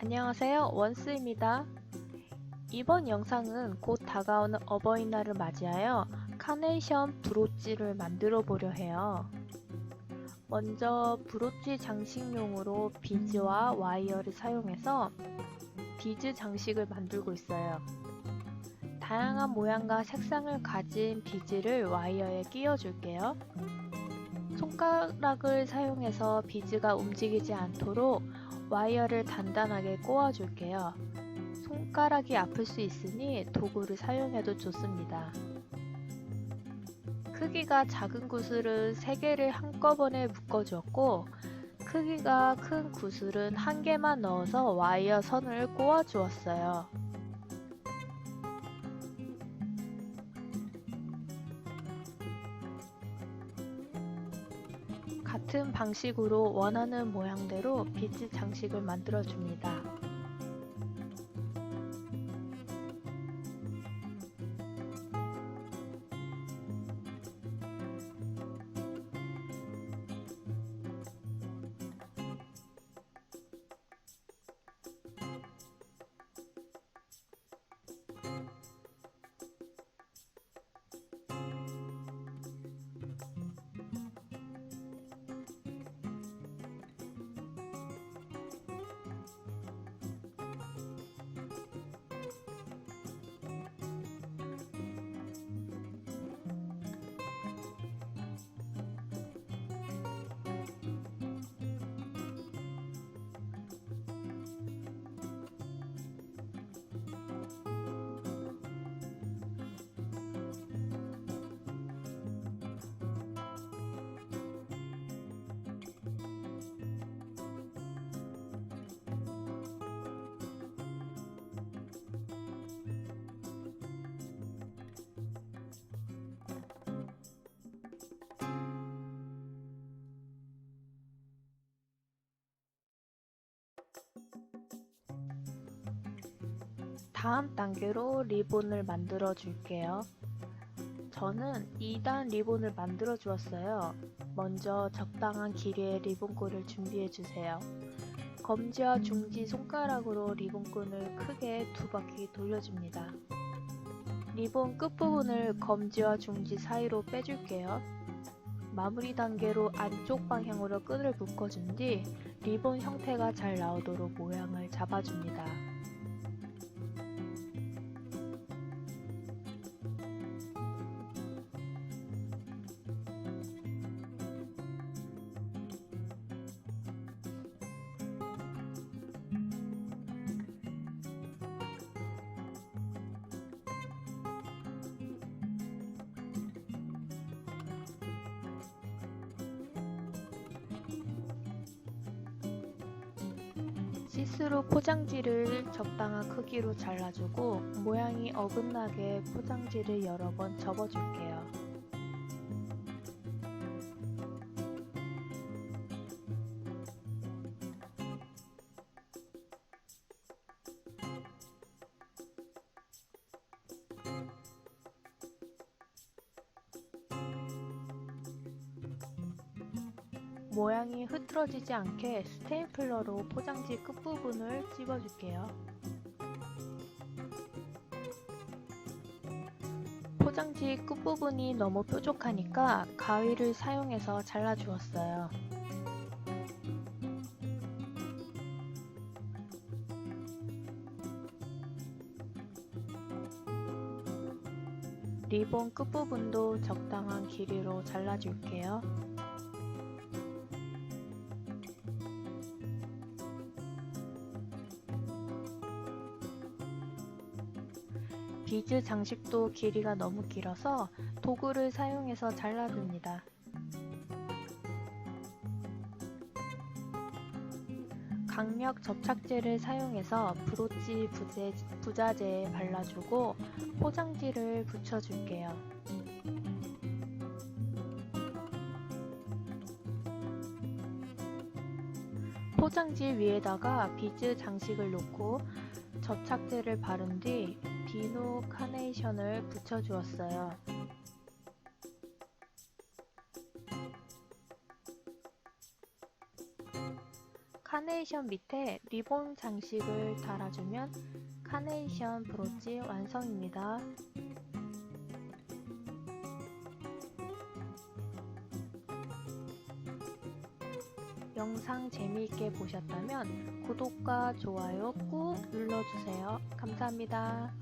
안녕하세요. 원스입니다. 이번 영상은 곧 다가오는 어버이날을 맞이하여 카네이션 브로치를 만들어 보려 해요. 먼저 브로치 장식용으로 비즈와 와이어를 사용해서 비즈 장식을 만들고 있어요. 다양한 모양과 색상을 가진 비즈를 와이어에 끼워 줄게요. 손가락을 사용해서 비즈가 움직이지 않도록 와이어를 단단하게 꼬아 줄게요. 손가락이 아플 수 있으니 도구를 사용해도 좋습니다. 크기가 작은 구슬은 3개를 한꺼번에 묶어 주었고 크기가 큰 구슬은 한 개만 넣어서 와이어 선을 꼬아 주었어요. 같은 방식으로 원하는 모양대로 비즈 장식을 만들어 줍니다. 다음 단계로 리본을 만들어 줄게요. 저는 2단 리본을 만들어 주었어요. 먼저 적당한 길이의 리본끈을 준비해 주세요. 검지와 중지 손가락으로 리본끈을 크게 두 바퀴 돌려줍니다. 리본 끝부분을 검지와 중지 사이로 빼줄게요. 마무리 단계로 안쪽 방향으로 끈을 묶어준 뒤 리본 형태가 잘 나오도록 모양을 잡아줍니다. 시스루 포장지를 적당한 크기로 잘라주고 모양이 어긋나게 포장지를 여러 번 접어줄게요. 모양이 흐트러지지 않게 스테이플러로 포장지 끝부분을 찝어줄게요. 포장지 끝부분이 너무 뾰족하니까 가위를 사용해서 잘라주었어요. 리본 끝부분도 적당한 길이로 잘라줄게요. 비즈 장식도 길이가 너무 길어서 도구를 사용해서 잘라줍니다. 강력 접착제를 사용해서 브로치 부재, 부자재에 발라주고 포장지를 붙여줄게요. 포장지 위에다가 비즈 장식을 놓고 접착제를 바른 뒤 비누 카네이션을 붙여주었어요. 카네이션 밑에 리본 장식을 달아주면 카네이션 브로치 완성입니다. 영상 재미있게 보셨다면 구독과 좋아요 꾹 눌러주세요. 감사합니다.